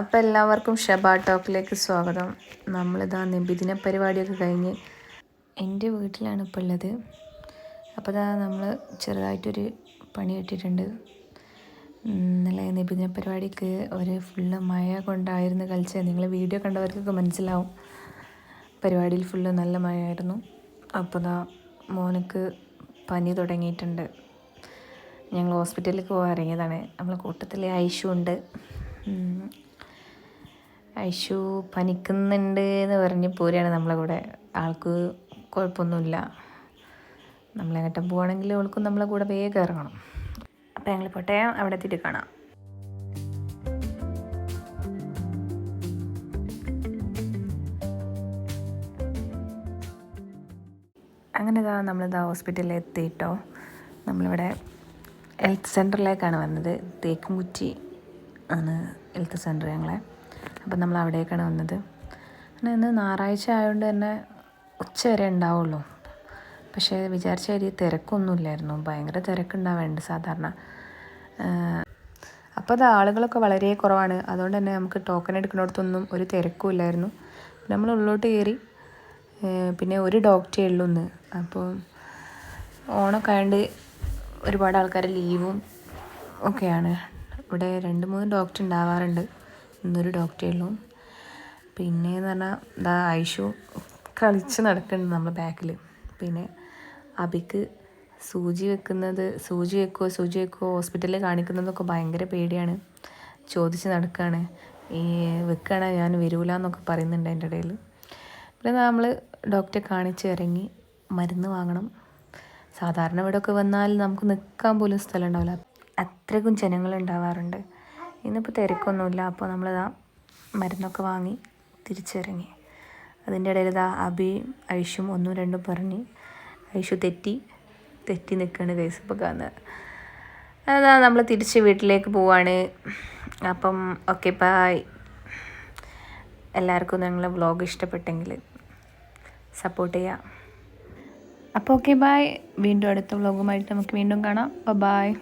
അപ്പോൾ എല്ലാവർക്കും ഷബാ ടോക്കിലേക്ക് സ്വാഗതം. നമ്മളിതാ നിബിദിന പരിപാടിയൊക്കെ കഴിഞ്ഞ് എന്റെ വീട്ടിലാണ് ഇപ്പോൾ ഉള്ളത്. അപ്പോൾ ഇതാ നമ്മൾ ചെറുതായിട്ടൊരു പണി കിട്ടിയിട്ടുണ്ട്. ഇന്നലെ നിബിദിന പരിപാടിക്ക് ഒരു ഫുള്ള് മഴ കൊണ്ടായിരുന്നു കളിച്ചത് നിങ്ങൾ വീഡിയോ കണ്ടവർക്കൊക്കെ മനസ്സിലാവും. പരിപാടിയിൽ ഫുള്ള് നല്ല മഴയായിരുന്നു. അപ്പോൾ ഇതാ മോനക്ക് പനി തുടങ്ങിയിട്ടുണ്ട്. ഞങ്ങൾ ഹോസ്പിറ്റലിലേക്ക് പോകാൻ ഇറങ്ങിയതാണ്. നമ്മളെ കൂട്ടത്തിൽ ഐഷു ഉണ്ട്. ഐഷു പനിക്കുന്നുണ്ട് എന്ന് പറഞ്ഞ് പോരുകയാണ് നമ്മളെ കൂടെ. ആൾക്ക് കുഴപ്പമൊന്നുമില്ല. നമ്മളെങ്ങോട്ടും പോവാണെങ്കിൽ അവൾക്കും നമ്മളെ കൂടെ വേഗം ഇറങ്ങണം. അപ്പോൾ ഞങ്ങൾ പോട്ടെ അവിടെ എത്തിയിട്ട് കാണാം. അങ്ങനെ ഇതാ നമ്മളിതാ ഹോസ്പിറ്റലിൽ എത്തിയിട്ടോ. നമ്മളിവിടെ ഹെൽത്ത് സെന്ററിലേക്കാണ് വന്നത്. തേക്കുംകുറ്റി ആണ് ഹെൽത്ത് സെന്റർ ഞങ്ങളെ. അപ്പം നമ്മൾ അവിടേക്കാണ് വന്നത്. അങ്ങനെ ഇന്ന് ഞായറാഴ്ച ആയതുകൊണ്ട് തന്നെ ഉച്ച വരെ ഉണ്ടാവുള്ളൂ. പക്ഷേ വിചാരിച്ച രീതി തിരക്കൊന്നുമില്ലായിരുന്നു ഭയങ്കര തിരക്കുണ്ടാവേണ്ട സാധാരണ. അപ്പോൾ അത് ആളുകളൊക്കെ വളരെ കുറവാണ്. അതുകൊണ്ട് തന്നെ നമുക്ക് ടോക്കൺ എടുക്കുന്നിടത്തൊന്നും ഒരു തിരക്കും ഇല്ലായിരുന്നു. നമ്മൾ ഉള്ളോട്ട് കയറി പിന്നെ ഒരു ഡോക്ടറേ ഉള്ളൂ ഇന്ന്. അപ്പോൾ ഓണമൊക്കെ ആയതുകൊണ്ട് ഒരുപാട് ആൾക്കാർ ലീവും ഒക്കെയാണ്. ഇവിടെ രണ്ട് മൂന്ന് ഡോക്ടർ ഉണ്ടാവാറുണ്ട്. ഇന്നൊരു ഡോക്ടറേ പിന്നെ എന്ന് പറഞ്ഞാൽ ഇതാ ഐഷു കളിച്ച് നടക്കുന്നുണ്ട് നമ്മൾ ബാക്കിൽ പിന്നെ അബിക്ക് സൂചി വെക്കുന്നത് സൂചി വെക്കുമോ സൂചി വെക്കുമോ ഹോസ്പിറ്റലിൽ കാണിക്കുന്നതൊക്കെ ഭയങ്കര പേടിയാണ്. ചോദിച്ച് നടക്കുകയാണ് ഈ വെക്കണ ഞാൻ വരൂല എന്നൊക്കെ പറയുന്നുണ്ട് അതിന്റെ ഇടയിൽ പിന്നെ നമ്മൾ ഡോക്ടറെ കാണിച്ച് ഇറങ്ങി മരുന്ന് വാങ്ങണം. സാധാരണ ഇവിടെയൊക്കെ വന്നാൽ നമുക്ക് നിൽക്കാൻ പോലും സ്ഥലം ഉണ്ടാവില്ല. അത്രയ്ക്കും ജനങ്ങൾ ഉണ്ടാവാറുണ്ട്. ഇന്നിപ്പോൾ തിരക്കൊന്നുമില്ല. അപ്പോൾ നമ്മളിതാ മരുന്നൊക്കെ വാങ്ങി തിരിച്ചിറങ്ങി. അതിന്റെ ഇടയിൽ ഇതാ അബി ഐഷും ഒന്നും രണ്ടും പറഞ്ഞ് ഐഷു തെറ്റി തെറ്റി നിൽക്കുകയാണ് കേസ് ഇപ്പോൾ കാണുന്നത് അതാ നമ്മൾ തിരിച്ച് വീട്ടിലേക്ക് പോവാണ്. അപ്പം ഓക്കെ ബായ്. എല്ലാവർക്കും നിങ്ങളെ വ്ളോഗ് ഇഷ്ടപ്പെട്ടെങ്കിൽ സപ്പോർട്ട് ചെയ്യാം. അപ്പോൾ ഓക്കെ ബായ്. വീണ്ടും അടുത്ത വ്ളോഗുമായിട്ട് നമുക്ക് വീണ്ടും കാണാം. ബായ്.